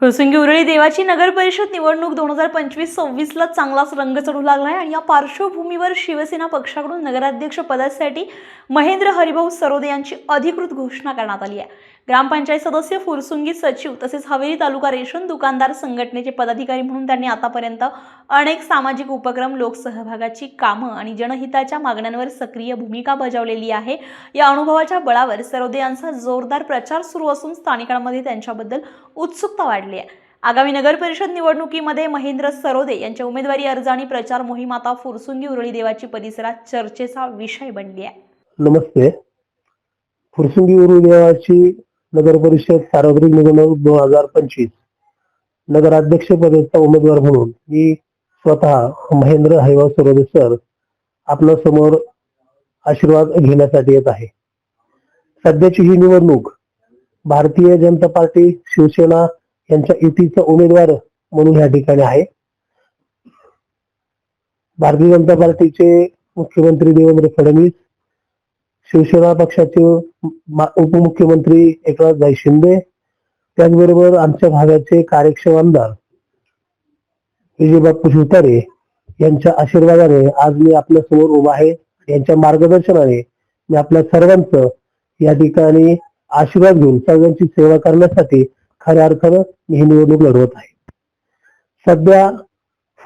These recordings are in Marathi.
फुरसुंगी उरळी देवाची नगर परिषद निवडणूक दोन हजार पंचवीस सव्वीसला चांगलाच रंग चढू लागला आहे आणि या पार्श्वभूमीवर शिवसेना पक्षाकडून नगराध्यक्ष पदासाठी महेंद्र हरिभाऊ सरोदे यांची अधिकृत घोषणा करण्यात आली आहे. ग्रामपंचायत सदस्य फुरसुंगी सचिव तसेच हवेली तालुका रेशन दुकानदार संघटनेचे पदाधिकारी म्हणून त्यांनी आतापर्यंत अनेक सामाजिक उपक्रम लोकसहभागाची कामं आणि जनहिताच्या मागण्यांवर सक्रिय भूमिका बजावलेली आहे. या अनुभवाच्या बळावर सरोदे यांचा जोरदार प्रचार सुरू असून स्थानिकांमध्ये त्यांच्याबद्दल उत्सुकता वाढली आहे. आगामी नगर परिषद निवडणुकीमध्ये महेंद्र सरोदे यांच्या उमेदवारी अर्ज आणि प्रचार मोहीम आता फुरसुंगी उरळी देवाची परिसरात चर्चेचा विषय बनली आहे. नमस्ते. फुरसुंगी उरुदेवाची नगर परिषद सार्वत्रिक निवडणूक दोन हजार पंचवीस. नगराध्यक्ष पदाचा उमेदवार म्हणून मी स्वतः महेंद्र हरिभाऊ सरोदे सर आपल्यासमोर आशीर्वाद घेण्यासाठी येत आहे. सध्याची ही निवडणूक भारतीय जनता पार्टी शिवसेना यांच्या युतीचा उमेदवार म्हणून या ठिकाणी आहे. भारतीय जनता पार्टीचे मुख्यमंत्री देवेंद्र फडणवीस शिवसेना पक्षाचे उपमुख्यमंत्री उपमुख्यमंत्री एकनाथभाई शिंदे त्याचबरोबर आमच्या भागाचे कार्यक्षम आमदार विजयबापू शिवतारे यांच्या आशीर्वादाने आज मी आपल्यासमोर उभा आहे. यांच्या मार्गदर्शनाने मी आपल्या सर्वांचं या ठिकाणी आशीर्वाद घेऊन सर्वांची सेवा करण्यासाठी खऱ्या अर्थानं मी ही निवडणूक लढवत आहे. सध्या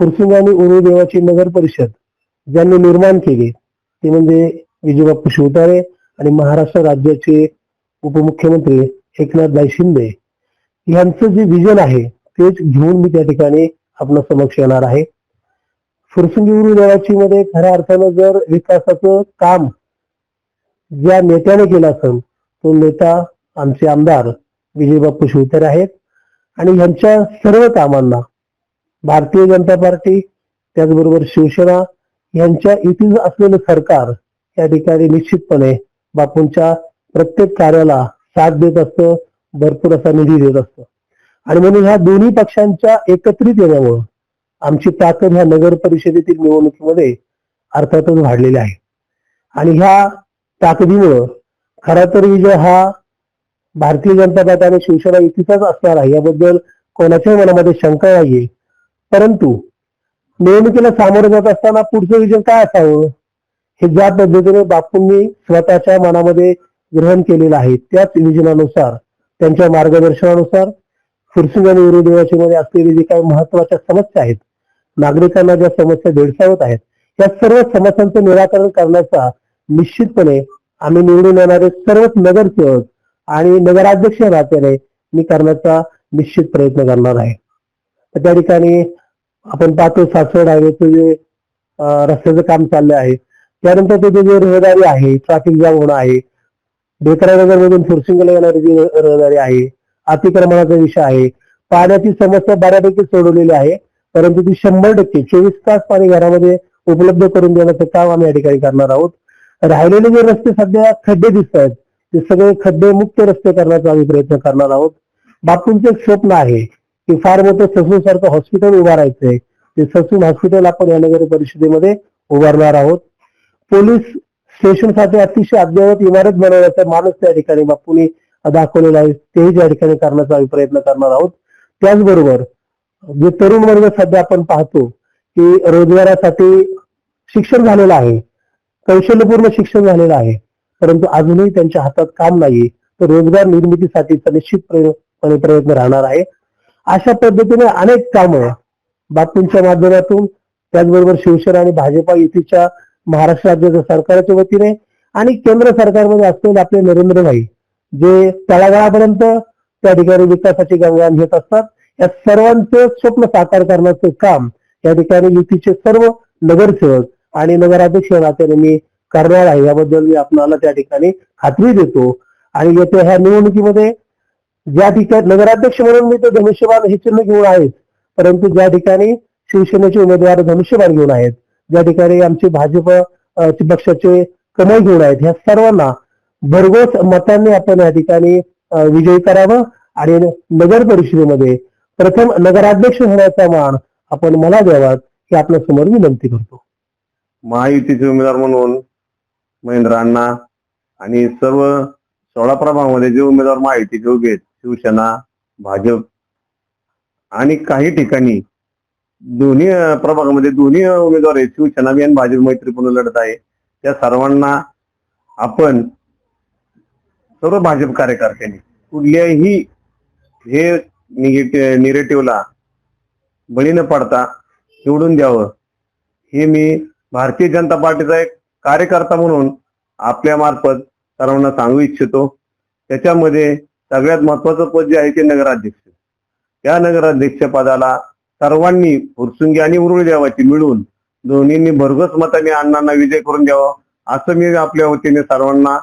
फुरसुंग आणि उरुदेवाची नगर परिषद ज्यांनी निर्माण केली ते म्हणजे विजयबाप्पू शिवतारे आणि महाराष्ट्र राज्याचे उपमुख्यमंत्री एकनाथभाई शिंदे. यांचं जे विजन आहे तेच घेऊन मी त्या ठिकाणी आपल्या समक्ष येणार आहे. फुरसुंगी उरू देवाची मध्ये खऱ्या अर्थानं जर विकासाचं काम ज्या नेत्याने केलं असेल तो नेता आमचे आमदार विजयबाप्पू शिवतारे आहेत. आणि यांच्या सर्व कामांना भारतीय जनता पार्टी त्याचबरोबर शिवसेना यांच्या युतीचं असलेलं सरकार या ठिकाणी निश्चितपणे बापूंच्या प्रत्येक कार्याला साथ देत असतं भरपूर असा निधी देत असतो. आणि म्हणून ह्या दोन्ही पक्षांच्या एकत्रित येण्यामुळं आमची ताकद ह्या नगर परिषदेतील निवडणुकीमध्ये अर्थातच वाढलेली आहे. आणि ह्या ताकदीमुळं खरा तर विजय हा भारतीय जनता पार्टी आणि शिवसेना युतीचाच असणार आहे याबद्दल कोणाच्याही मनामध्ये शंका नाहीये. परंतु निवडणुकीला सामोरं जात असताना पुढचं विजन काय असावं? हे ज्या पद्धतीने बापूंनी स्वतःच्या मनामध्ये ग्रहण केलेलं आहे त्याच विजनानुसार त्यांच्या मार्गदर्शनानुसार फुरसुंग आणि उरुदेवाची मध्ये असलेली जी काही महत्त्वाच्या समस्या आहेत नागरिकांना ज्या समस्या भेडसावत आहेत या सर्व समस्यांचं निराकरण करण्याचा निश्चितपणे आम्ही निवडून येणारे सर्वच नगरसेवक आणि नगराध्यक्ष या नात्याने मी करण्याचा निश्चित प्रयत्न करणार आहे. तर त्या ठिकाणी आपण पाहतो सासवड हायवेचं जे रस्त्याचं काम चाललं आहे त्यानंतर तिथे जे रहदारी आहे ट्रॅफिक जाम होणं आहे बेकरानगर मधून फुरसिंगला येणारी जी रहदारी आहे अतिक्रमणाचा विषय आहे पाण्याची समस्या बऱ्यापैकी सोडवलेली आहे परंतु ती शंभर टक्के चोवीस तास पाणी घरामध्ये उपलब्ध करून देण्याचं काम आम्ही या ठिकाणी करणार आहोत. राहिलेले जे रस्ते सध्या खड्डे दिसत आहेत ते सगळे खड्डे मुक्त रस्ते करण्याचा आम्ही प्रयत्न करणार आहोत. बापूंचं एक स्वप्न आहे की फार मोठं ससून सारखं हॉस्पिटल उभारायचंय. ते ससून हॉस्पिटल आपण या नगर परिषदेमध्ये उभारणार आहोत. पोलीस स्टेशनसाठी अतिशय अद्ययावत इमारत बनवण्याचा माणूस त्या ठिकाणी बापूने दाखवलेला आहे. तेही त्या ठिकाणी करण्याचा आम्ही प्रयत्न करणार आहोत. त्याचबरोबर जे तरुण वर्ग सध्या आपण पाहतो की रोजगारासाठी शिक्षण झालेलं आहे. कौशल्यपूर्ण शिक्षण झालेलं आहे. परंतु अजूनही त्यांच्या हातात काम नाही तर रोजगार निर्मितीसाठीचा निश्चितपणे प्रयत्न राहणार आहे. अशा पद्धतीने अनेक कामं बातमींच्या माध्यमातून त्याचबरोबर शिवसेना आणि भाजपा युतीच्या महाराष्ट्र राज्याच्या सरकारच्या वतीने आणि केंद्र सरकारमध्ये असलेले आपले नरेंद्र भाई जे तळागाळापर्यंत त्या ठिकाणी विकासाची गंगा घेत असतात. या सर्वांचं स्वप्न साकार करण्याचं काम या ठिकाणी युतीचे सर्व नगरसेवक आणि नगराध्यक्ष नात्याने मी करणार आहे. याबद्दल मी आपणाला त्या ठिकाणी खात्री देतो. आणि येत्या ह्या निवडणुकीमध्ये ज्या ठिकाणी नगराध्यक्ष म्हणून मी तर धनुष्यबाण हे चिन्ह घेऊन आहेत परंतु ज्या ठिकाणी शिवसेनेचे उमेदवार धनुष्यबाण घेऊन आहेत ज्या ठिकाणी आमचे भाजप पक्षाचे कमळ घेऊन आहेत ह्या सर्वांना भरघोस मतांनी आपण या ठिकाणी विजयी करावं आणि नगर परिषदेमध्ये प्रथम नगराध्यक्ष होण्याचा मान आपण मला द्यावा हे आपल्यासमोर विनंती करतो. महायुतीचे उमेदवार म्हणून महेंद्र अण्णा आणि सर्व सोळा प्रभागामध्ये जे उमेदवार महायुतीचे उभे आहेत शिवसेना भाजप आणि काही ठिकाणी दोन्ही प्रभागामध्ये दोन्ही उमेदवार आहेत. शिवसेना आणि भाजप मैत्रीपूर्ण लढत आहे. त्या सर्वांना आपण सर्व भाजप कार्यकर्त्यांनी कुठल्याही हे निगेटिव्हला बळी न पडता निवडून द्यावं. हे मी भारतीय जनता पार्टीचा एक कार्यकर्ता म्हणून आपल्या मार्फत सर्वांना सांगू इच्छितो. त्याच्यामध्ये सगळ्यात महत्वाचं पद जे आहे ते नगराध्यक्ष. त्या नगराध्यक्ष पदाला सर्वांनी फुरसुंगी आणि उरुळी देवाची मिळून दोन्हींनी भरघोस मताने अण्णांना विजय करून द्यावा असं मी आपल्या वतीने सर्वांना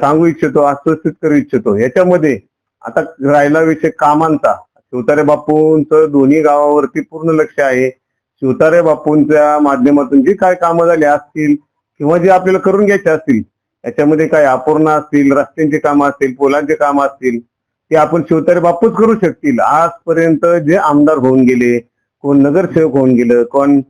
सांगू इच्छितो आश्वसित करू इच्छितो. याच्यामध्ये आता राहिला विषय कामांचा. शिवतारे बापूंचं दोन्ही गावावरती पूर्ण लक्ष आहे. शिवतारे बापूंच्या माध्यमातून जी काय कामं झाली असतील किंवा जे आपल्याला करून घ्यायचे असतील याच्यामध्ये काय अपूर्ण असतील रस्त्यांची कामं असतील पोलांची कामं असतील ते आपण शिवतारे बापूच करू शकतील. आजपर्यंत जे आमदार होऊन गेले कोण नगरसेवक होऊन गेलं कोण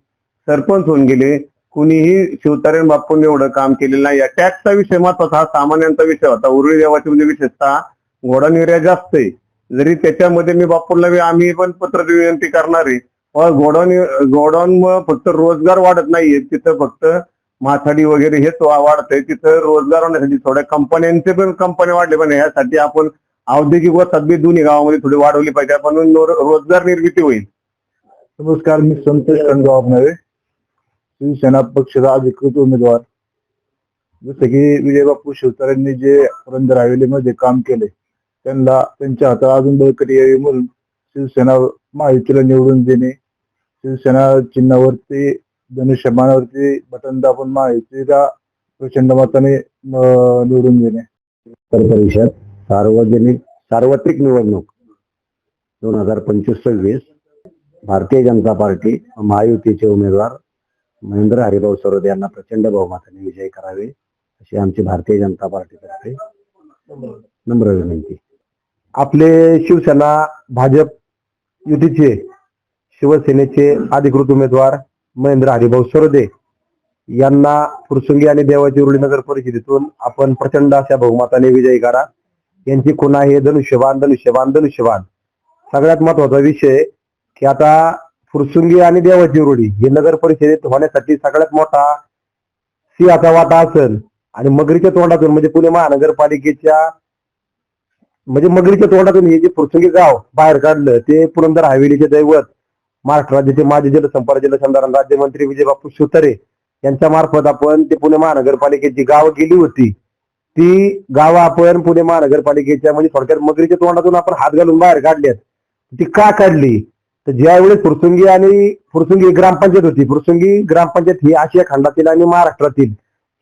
सरपंच होऊन गेले कुणीही शिवतारे बापूंनी एवढं काम केलेलं नाही. या टॅक्सचा विषय महत्त्वाचा हा सामान्यांचा विषय होता. उरुळी देवाची म्हणजे विशेषतः घोडा निर्या जास्त आहे. जरी त्याच्यामध्ये मी बापूंना आम्ही पण पत्र विनंती करणार आहे. गोडाऊन गोडाऊन फक्त रोजगार वाढत नाहीये. तिथं फक्त माथाडी वगैरे हेच वाढत आहे तिथं रोजगार होण्यासाठी थोड्या कंपन्यांचे पण कंपन्या वाढले पण यासाठी आपण औद्योगिक व सद्य दोन्ही गावामध्ये थोडी वाढवली पाहिजे म्हणून रो- रोजगार निर्मिती होईल. नमस्कार मी संतोष खंडगाव नव्हे शिवसेना पक्षाचा अधिकृत उमेदवार. जसं की विजयबापू शिवतारेंनी जे पुरंदर हवेलीमध्ये काम केले त्यांना त्यांच्या हातात अजून बळकटी यावी म्हणून शिवसेना महायुतीला निवडून देणे शिवसेना चिन्हावरती धनुष्यबाणावरती बटन दाबून महायुतीला प्रचंड मताने निवडून देणे. परिषद. सार्वजनिक सार्वत्रिक निवडणूक. दोन हजार पंचवीस सव्वीस. भारतीय जनता पार्टी महायुतीचे उमेदवार महेंद्र हरिभाऊ सरोदे यांना प्रचंड बहुमताने विजय करावे अशी आमची भारतीय जनता पार्टीतर्फे नम्र विनंती. आपले शिवसेना भाजप युतीचे शिवसेनेचे अधिकृत उमेदवार महेंद्र हरिभाऊ सरोदे यांना फुरसुंगी आणि देवाची उरुळी नगर परिषदेतून आपण प्रचंड अशा बहुमताने विजयी करा. यांची खुणा आहे धनुष्यबाण धनुष्यबाण धनुष्यबाण. सगळ्यात महत्त्वाचा विषय की आता फुरसुंगी आणि देवाची रुढी हे नगर परिषदेत होण्यासाठी सगळ्यात मोठा सिंहाचा वाटा असेल आणि मगरीच्या तोंडातून म्हणजे पुणे महानगरपालिकेच्या म्हणजे मगरीच्या तोंडातून हे जे फुरसुंगी गाव बाहेर काढलं ते पुरंदर हवेलीचे दैवत महाराष्ट्र राज्याचे माजी जलसंपर्क जलसंधारण राज्यमंत्री विजय बापू यांच्या मार्फत आपण ते पुणे महानगरपालिकेची गाव गेली होती. ती गावं आपण पुणे महानगरपालिकेच्या म्हणजे थोडक्यात मगरीच्या तोंडातून आपण हात घालून बाहेर काढल्यात ती का काढली? तर ज्यावेळेस फुरसुंगी आणि फुरसुंगी ग्रामपंचायत होती फुरसुंगी ग्रामपंचायत ही आशिया खंडातील आणि महाराष्ट्रातील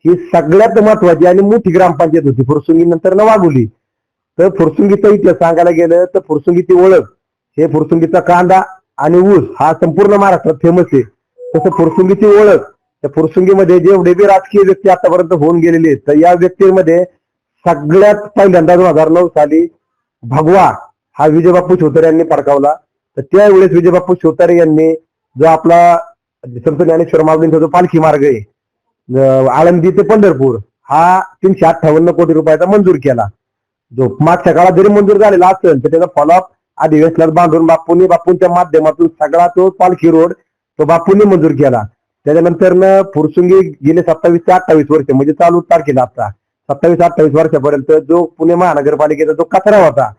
ही सगळ्यात महत्वाची आणि मोठी ग्रामपंचायत होती. फुरसुंगी नंतर न वागुली तर फुरसुंगीचा इतिहास सांगायला गेलं तर फुरसुंगीची ओळख हे फुरसुंगीचा कांदा आणि ऊस हा संपूर्ण महाराष्ट्रात फेमस आहे. तसं फुरसुंगीची ओळख त्या फुरसुंगीमध्ये जेवढे बी राजकीय व्यक्ती आतापर्यंत होऊन गेलेले आहेत तर या व्यक्तींमध्ये सगळ्यात पहिल्यांदा दोन हजार नऊ साली भगवा हा विजयबापू शिवतारे यांनी फडकावला. तर त्यावेळेस विजयबापू शिवतारे यांनी जो आपला संत ज्ञानेश्वर माऊलींचा जो पालखी मार्ग आहे आळंदी ते पंढरपूर हा तीनशे अठ्ठावन्न कोटी रुपयाचा मंजूर केला. जो मागच्या काळात जरी मंजूर झालेला असेल तर त्याचा फॉलोअप अधिवेशनात बांधून बापूंनी बापूंच्या माध्यमातून सगळा तो पालखी रोड तो बापूंनी मंजूर केला. त्याच्यानंतर फुरसुंगी गेले सत्तावीस ते अठ्ठावीस वर्ष म्हणजे चालू तारखेला आता. सत्तावीस अठ्ठावीस वर्षापर्यंत जो पुणे महानगरपालिकेचा जो कचरा होता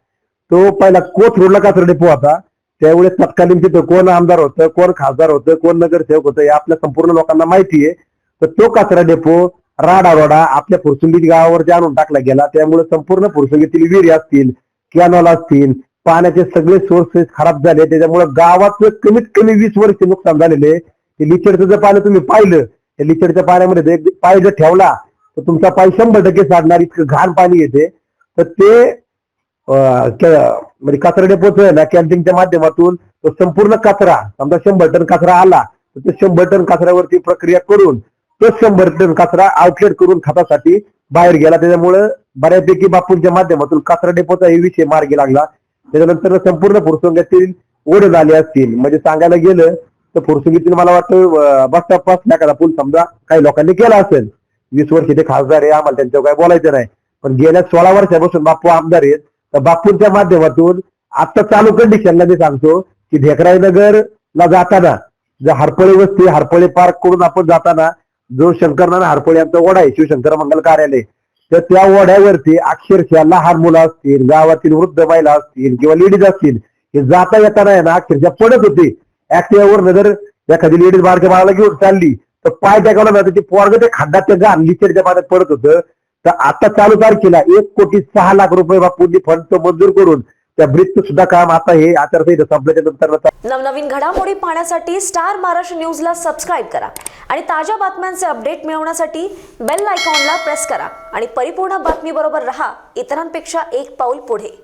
तो पहिला कोथ रोडला कचरा डेपो होता. त्यावेळेस तत्कालीन तिथं कोण आमदार होतं कोण खासदार होतं कोण नगरसेवक होतं हे आपल्या संपूर्ण लोकांना माहिती आहे. तर तो कचरा डेपो राडारोडा आपल्या फुरसुंगी गावावरती आणून टाकला गेला. त्यामुळे संपूर्ण फुरसुंगीतील विहिरी असतील कॅनॉल असतील पाण्याचे सगळे सोर्सेस खराब झाले. त्याच्यामुळे गावाचं कमीत कमी वीस वर्ष नुकसान झालेले ते लिचडचं जर पाणी तुम्ही पाहिलं त्या लिचडच्या पाण्यामध्ये पाय जर ठेवला तर तुमचा पाय शंभर टक्के साधणार इतकं घाण पाणी येते. तर ते म्हणजे कचरा डेपोच ना कॅम्पिंगच्या माध्यमातून तो संपूर्ण कचरा समजा शंभर टन कचरा आला तर ते शंभर टन कचऱ्यावरती प्रक्रिया करून तो शंभर टन कचरा आउटलेट करून खतासाठी बाहेर गेला. त्याच्यामुळं बऱ्यापैकी बापूंच्या माध्यमातून कचरा डेपोचा हे विषय मार्गी लागला. त्याच्यानंतर संपूर्ण फुरसुंग्यातील ओढ झाले असतील. म्हणजे सांगायला गेलं तर फुरसुंगीतील मला वाटतं बस स्टॉपपासून एखादा पूल समजा. काही लोकांनी केला असेल. वीस वर्ष ते खासदार आहे आम्हाला त्यांच्यावर काय बोलायचं नाही. पण गेल्या सोळा वर्षापासून बापू आमदार आहेत. तर बापूंच्या माध्यमातून आता चालू कंडिशनला मी सांगतो की ढेकराईनगरला जाताना जे हरपळे वस्ती हरपळे पार्क करून आपण जाताना जो शंकरनारायण हरपळे यांचा ओढा आहे शिवशंकर मंगल कार्यालय तर त्या ओढ्यावरती अक्षरशः लहान मुलं असतील गावातील वृद्ध महिला असतील किंवा लेडीज असतील हे जाता येताना आहे ना अक्षरशः पडत होती. ऍक्टिव्हावर जर एखादी लेडीज बारक्या बाळाला घेऊन चालली तर पाय टाकावला ना ते पोरग ते खड्डात त्या गाण लिचडच्या पाण्यात पडत होतं. तर आता चालू तारखेला एक कोटी सहा लाख रुपये बापूंनी फंड मंजूर करून त्या ब्रिजचं सुद्धा काम आता हे आचारसंहिता संपल्याच्या नंतर नवनवीन घडामोडी पाहण्यासाठी स्टार महाराष्ट्र न्यूजला सबस्क्राईब करा. आणि ताज्या बातम्यांचे अपडेट मिळवण्यासाठी बेल आयकॉनला प्रेस करा. आणि परिपूर्ण बातमीबरोबर रहा. इतरांपेक्षा एक पाऊल पुढे.